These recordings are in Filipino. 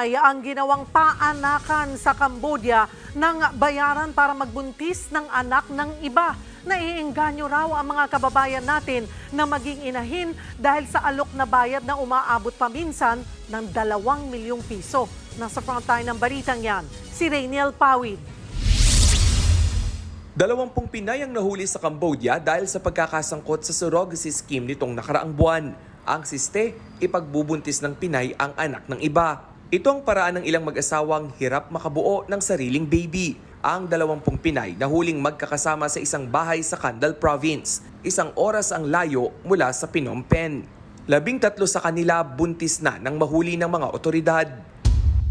Pinay ang ginawang paanakan sa Cambodia ng bayaran para magbuntis ng anak ng iba. Naiengganyo raw ang mga kababayan natin na maging inahin dahil sa alok na bayad na umaabot paminsan ng dalawang milyong piso. Nasa frontline ng balitang yan, si Rainiel Pawid. Dalawampung Pinay ang nahuli sa Cambodia dahil sa pagkakasangkot sa surrogacy scheme nitong nakaraang buwan. Ang siste, ipagbubuntis ng Pinay ang anak ng iba. Ito ang paraan ng ilang mag-asawang hirap makabuo ng sariling baby. Ang dalawampung Pinay nahuling magkakasama sa isang bahay sa Kandal Province. Isang oras ang layo mula sa Phnom Penh. Labing tatlo sa kanila buntis na ng mahuli ng mga otoridad.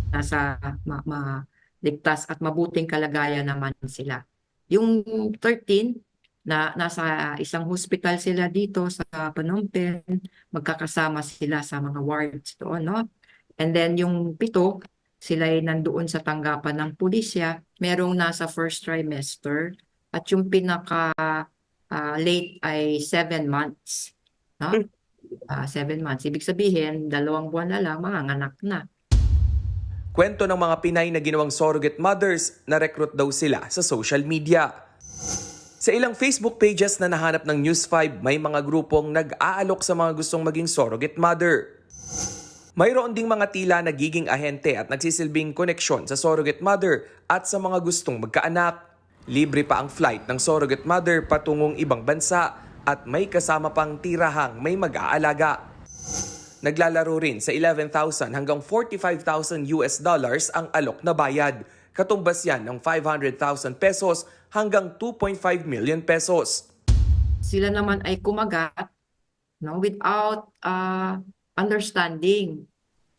nasa ma- maligtas at mabuting kalagayan naman sila. Yung 13 na nasa isang hospital sila dito sa Phnom Penh, magkakasama sila sa mga wards doon, no? And then yung pito, sila ay nandoon sa tanggapan ng pulisya, merong nasa first trimester at yung pinaka ah, late ay seven months, no? Ah, seven months. Ibig sabihin, dalawang buwan na lang, manganganak na. Kwento ng mga Pinay na ginawang surrogate mothers na recruit daw sila sa social media. Sa ilang Facebook pages na nahanap ng News 5, may mga grupong nag-aalok sa mga gustong maging surrogate mother. Mayroon ding mga tila nagiging ahente at nagsisilbing koneksyon sa surrogate mother at sa mga gustong magkaanak. Libre pa ang flight ng surrogate mother patungong ibang bansa at may kasama pang tirahang may mag-aalaga. Naglalaro rin sa 11,000 hanggang 45,000 US dollars ang alok na bayad. Katumbas yan ng 500,000 pesos hanggang 2.5 million pesos. sila naman ay kumagat no without uh, understanding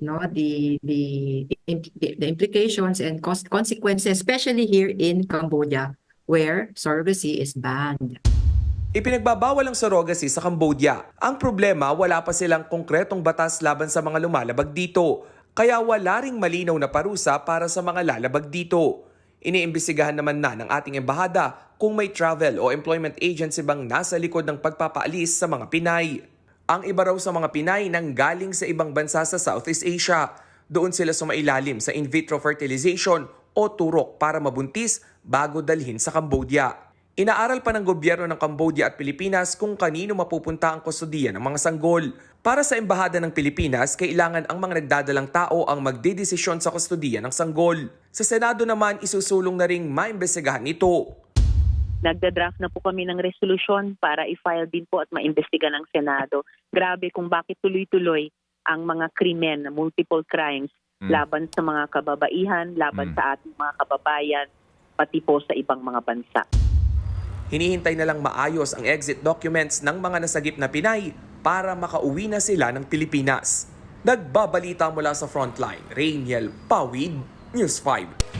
no the the the, implications and cons- consequences especially here in Cambodia where surrogacy is banned Ipinagbabawal ang surrogacy sa Cambodia. Ang problema, wala pa silang konkretong batas laban sa mga lumalabag dito. Kaya wala ring malinaw na parusa para sa mga lalabag dito. Iniimbestigahan naman na ng ating embahada kung may travel o employment agency bang nasa likod ng pagpapaalis sa mga Pinay. Ang iba raw sa mga Pinay nang galing sa ibang bansa sa Southeast Asia. Doon sila sumailalim sa in vitro fertilization o turok para mabuntis bago dalhin sa Cambodia. Inaaral pa ng gobyerno ng Cambodia at Pilipinas kung kanino mapupunta ang kustodiya ng mga sanggol. Para sa Embahada ng Pilipinas, kailangan ang mga nagdadalang tao ang magdidesisyon sa kustodiya ng sanggol. Sa Senado naman, isusulong na ring maimbestigahan ito. Nagda-draft na po kami ng resolution para i-file din po at maimbestiga ng Senado. Grabe kung bakit tuloy-tuloy ang mga krimen, multiple crimes, laban sa mga kababaihan, laban sa ating mga kababayan, pati po sa ibang mga bansa. Hinihintay na lang maayos ang exit documents ng mga nasagip na Pinay para makauwi na sila ng Pilipinas. Nagbabalita mula sa frontline, Rainiel Pawid, News 5.